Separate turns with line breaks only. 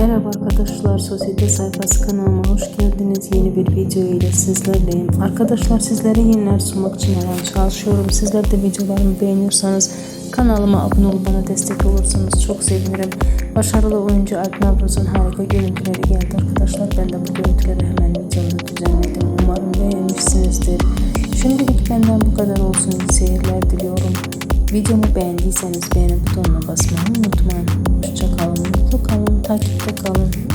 Merhaba arkadaşlar, Sosyete Sayfası kanalıma hoş geldiniz. Yeni bir video ile sizlerleyim. Arkadaşlar sizlere yeniler sunmak için her an çalışıyorum. Sizler de videolarımı beğeniyorsanız kanalıma abone olup bana destek olursanız çok sevinirim. Başarılı oyuncu Alp Navruz'un harika görüntüleri geldi arkadaşlar. Ben de bu görüntüleri hemen videomda düzenledim. Umarım beğenmişsinizdir. Şimdilik benden bu kadar olsun. Seyirler diliyorum. Videomu beğendiyseniz beğeni butonuna basmayı unutmayın. Hoşça kalın, mutlu kalın, takipte kalın.